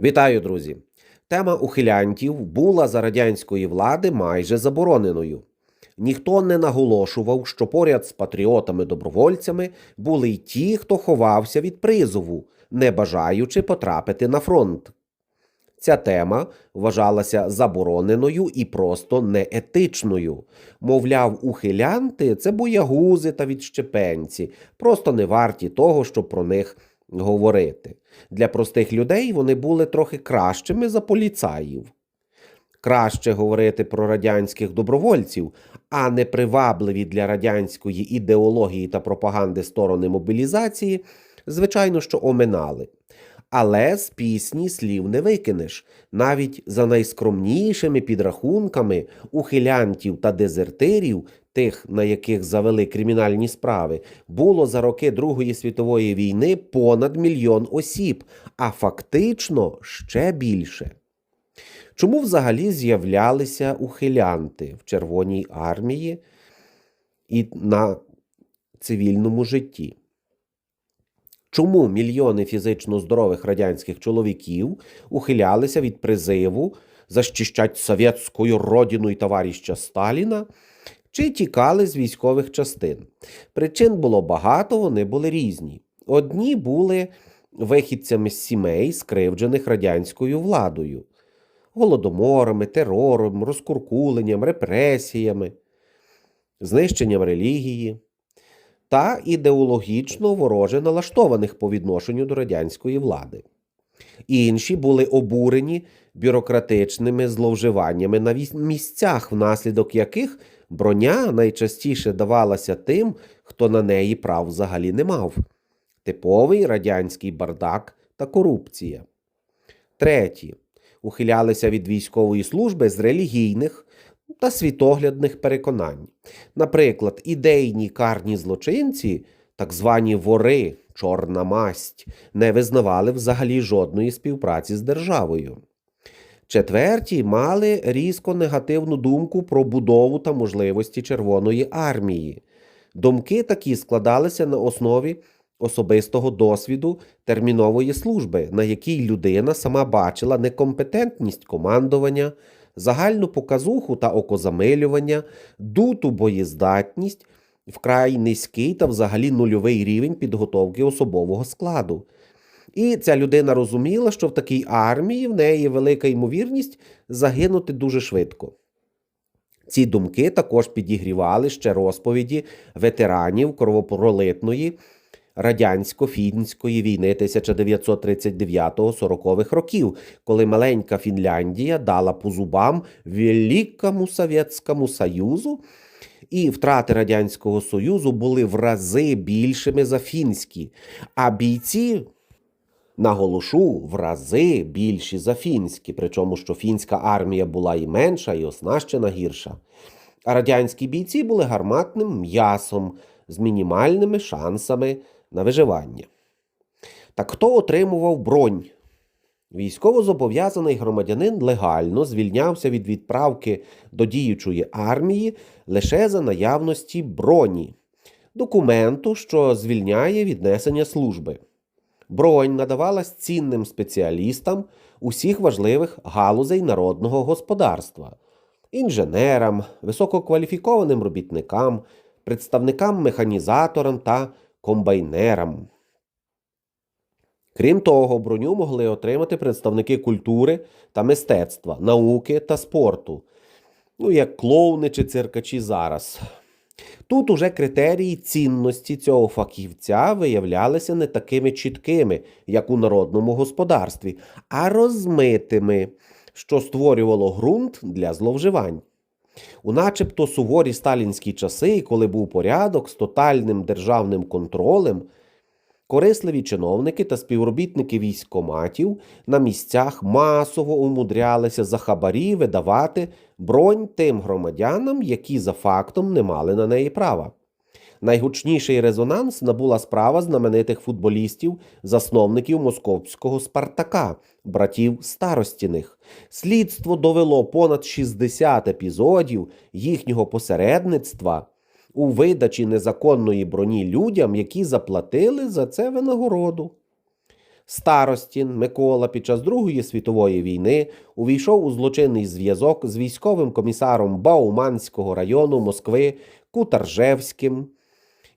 Вітаю, друзі! Тема ухилянтів була за радянської влади майже забороненою. Ніхто не наголошував, що поряд з патріотами-добровольцями були й ті, хто ховався від призову, не бажаючи потрапити на фронт. Ця тема вважалася забороненою і просто неетичною. Мовляв, ухилянти це боягузи та відщепенці, просто не варті того, щоб про них говорити. Для простих людей вони були трохи кращими за поліцаїв. Краще говорити про радянських добровольців, а не привабливі для радянської ідеології та пропаганди сторони мобілізації, звичайно, що оминали. Але з пісні слів не викинеш. Навіть за найскромнішими підрахунками ухилянтів та дезертирів, тих, на яких завели кримінальні справи, було за роки Другої світової війни понад мільйон осіб, а фактично ще більше. Чому взагалі з'являлися ухилянти в Червоній армії і на цивільному житті? Чому мільйони фізично здорових радянських чоловіків ухилялися від призиву защищать совєтською родину і товарища Сталіна чи тікали з військових частин? Причин було багато, вони були різні. Одні були вихідцями з сімей, скривджених радянською владою, голодоморами, терором, розкуркуленням, репресіями, знищенням релігії та ідеологічно вороже налаштованих по відношенню до радянської влади. Інші були обурені бюрократичними зловживаннями на місцях, внаслідок яких броня найчастіше давалася тим, хто на неї прав взагалі не мав. Типовий радянський бардак та корупція. Треті ухилялися від військової служби з релігійних та світоглядних переконань. Наприклад, ідейні карні злочинці, так звані вори, чорна масть, не визнавали взагалі жодної співпраці з державою. Четверті мали різко негативну думку про будову та можливості Червоної армії. Думки такі складалися на основі особистого досвіду термінової служби, на якій людина сама бачила некомпетентність командування, загальну показуху та окозамилювання, дуту боєздатність, вкрай низький та взагалі нульовий рівень підготовки особового складу. І ця людина розуміла, що в такій армії в неї велика ймовірність загинути дуже швидко. Ці думки також підігрівали ще розповіді ветеранів кровопролитної радянсько-фінської війни 1939-40-х років, коли маленька Фінляндія дала по зубам Великому Совєтському Союзу, і втрати Радянського Союзу були в рази більшими за фінські, а бійці. Наголошу в рази більші за фінські, причому що фінська армія була і менша, і оснащена гірша. А радянські бійці були гарматним м'ясом з мінімальними шансами на виживання. Так хто отримував бронь? Військовозобов'язаний громадянин легально звільнявся від відправки до діючої армії лише за наявності броні, документу, що звільняє від несення служби. Бронь надавалась цінним спеціалістам усіх важливих галузей народного господарства, інженерам, висококваліфікованим робітникам, представникам механізаторам та комбайнерам. Крім того, броню могли отримати представники культури та мистецтва, науки та спорту, ну як клоуни чи циркачі зараз. Тут уже критерії цінності цього фахівця виявлялися не такими чіткими, як у народному господарстві, а розмитими, що створювало ґрунт для зловживань. У начебто суворі сталінські часи, коли був порядок з тотальним державним контролем, корисливі чиновники та співробітники військоматів на місцях масово умудрялися за хабарі видавати бронь тим громадянам, які за фактом не мали на неї права. Найгучніший резонанс набула справа знаменитих футболістів, засновників московського Спартака, братів Старостіних. Слідство довело понад 60 епізодів їхнього посередництва у видачі незаконної броні людям, які заплатили за це винагороду. Старостін Микола під час Другої світової війни увійшов у злочинний зв'язок з військовим комісаром Бауманського району Москви Кутаржевським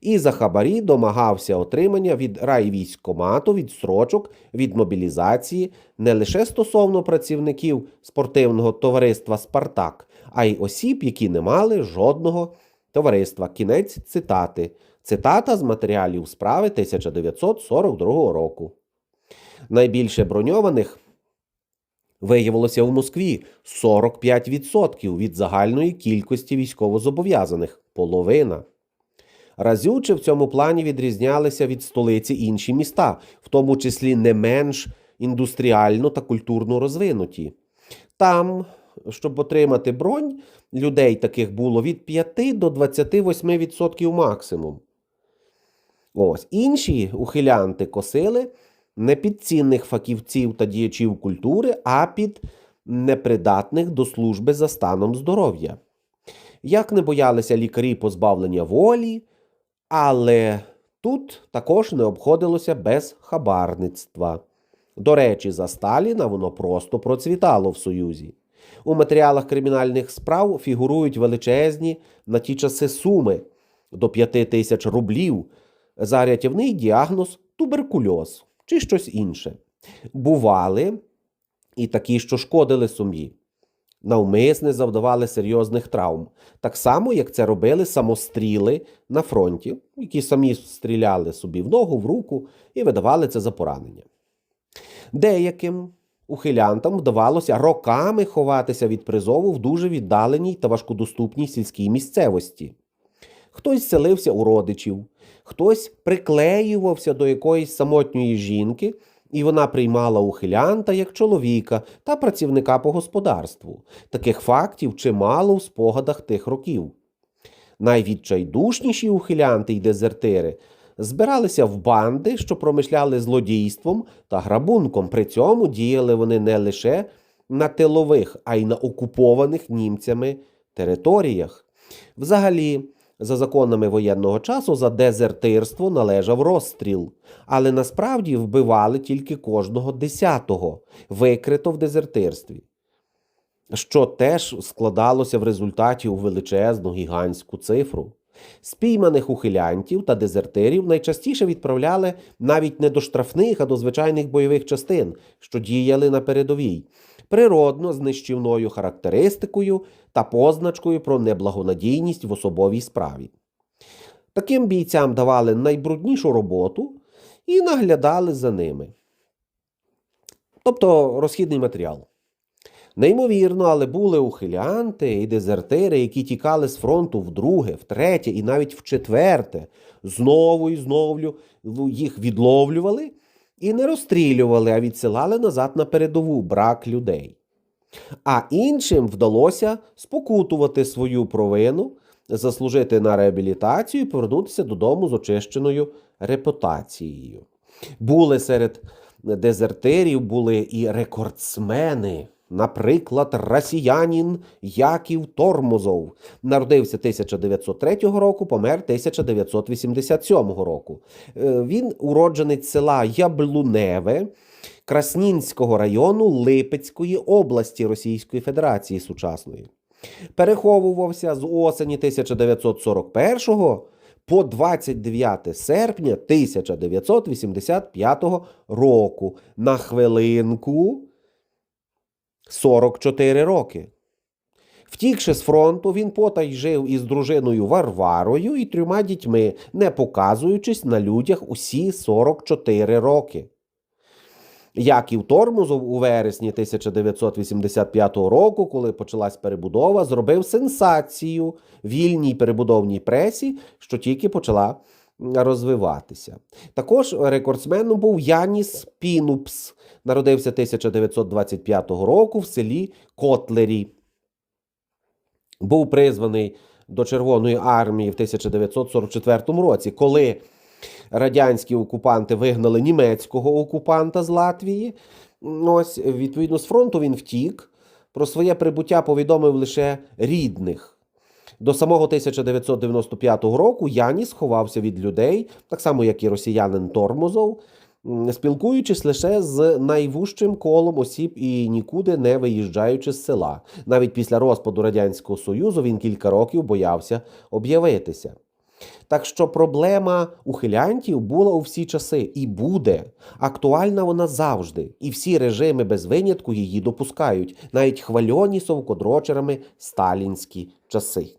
і за хабарі домагався отримання від райвійськкомату відстрочок від мобілізації не лише стосовно працівників спортивного товариства Спартак, а й осіб, які не мали жодного товариства. Кінець цитати. Цитата з матеріалів справи 1942 року. Найбільше броньованих виявилося в Москві 45% від загальної кількості військовозобов'язаних половина. Разюче в цьому плані відрізнялися від столиці інші міста, в тому числі не менш індустріально та культурно розвинуті. Там, щоб отримати бронь, людей таких було від 5 до 28% максимум. Ось інші ухилянти косили не під цінних фахівців та діячів культури, а під непридатних до служби за станом здоров'я. Як не боялися лікарі позбавлення волі, але тут також не обходилося без хабарництва. До речі, за Сталіна воно просто процвітало в Союзі. У матеріалах кримінальних справ фігурують величезні на ті часи суми до 5 тисяч рублів за рятівний діагноз туберкульоз чи щось інше. Бували і такі, що шкодили сум'ї, навмисне завдавали серйозних травм, так само, як це робили самостріли на фронті, які самі стріляли собі в ногу, в руку і видавали це за поранення. Деяким ухилянтам вдавалося роками ховатися від призову в дуже віддаленій та важкодоступній сільській місцевості. Хтось селився у родичів, хтось приклеювався до якоїсь самотньої жінки, і вона приймала ухилянта як чоловіка та працівника по господарству. Таких фактів чимало в спогадах тих років. Найвідчайдушніші ухилянти й дезертири збиралися в банди, що промишляли злодійством та грабунком. При цьому діяли вони не лише на тилових, а й на окупованих німцями територіях. Взагалі, за законами воєнного часу за дезертирство належав розстріл, але насправді вбивали тільки кожного десятого, викрито в дезертирстві, що теж складалося в результаті у величезну гігантську цифру. Спійманих ухилянтів та дезертирів найчастіше відправляли навіть не до штрафних, а до звичайних бойових частин, що діяли на передовій, природно з нищівною характеристикою та позначкою про неблагонадійність в особовій справі. Таким бійцям давали найбруднішу роботу і наглядали за ними. Тобто розхідний матеріал. Неймовірно, але були ухилянти і дезертири, які тікали з фронту вдруге, втретє і навіть вчетверте, знову і знову їх відловлювали і не розстрілювали, а відсилали назад на передову брак людей. А іншим вдалося спокутувати свою провину, заслужити на реабілітацію і повернутися додому з очищеною репутацією. Були серед дезертирів були і рекордсмени. Наприклад, росіянин Яків Тормозов народився 1903 року, помер 1987 року. Е, Він уродженець села Яблуневе Краснінського району Липецької області Російської Федерації сучасної. Переховувався з осені 1941 по 29 серпня 1985 року. На хвилинку 44 роки. Втікши з фронту, він потай жив із дружиною Варварою і трьома дітьми, не показуючись на людях усі 44 роки. Яків Тормозов у вересні 1985 року, коли почалась перебудова, зробив сенсацію вільній перебудовній пресі, що тільки почала розвиватися. Також рекордсменом був Яніс Пінупс, народився 1925 року в селі Котлері. Був призваний до Червоної армії в 1944 році, коли радянські окупанти вигнали німецького окупанта з Латвії. Ось, відповідно, з фронту він втік. Про своє прибуття повідомив лише рідних. До самого 1995 року Яніс ховався від людей, так само, як і росіянин Тормозов, спілкуючись лише з найвужчим колом осіб і нікуди не виїжджаючи з села. Навіть після розпаду Радянського Союзу він кілька років боявся об'явитися. Так що проблема ухилянтів була у всі часи і буде. Актуальна вона завжди, і всі режими без винятку її допускають, навіть хвальоні совкодрочерами сталінські часи.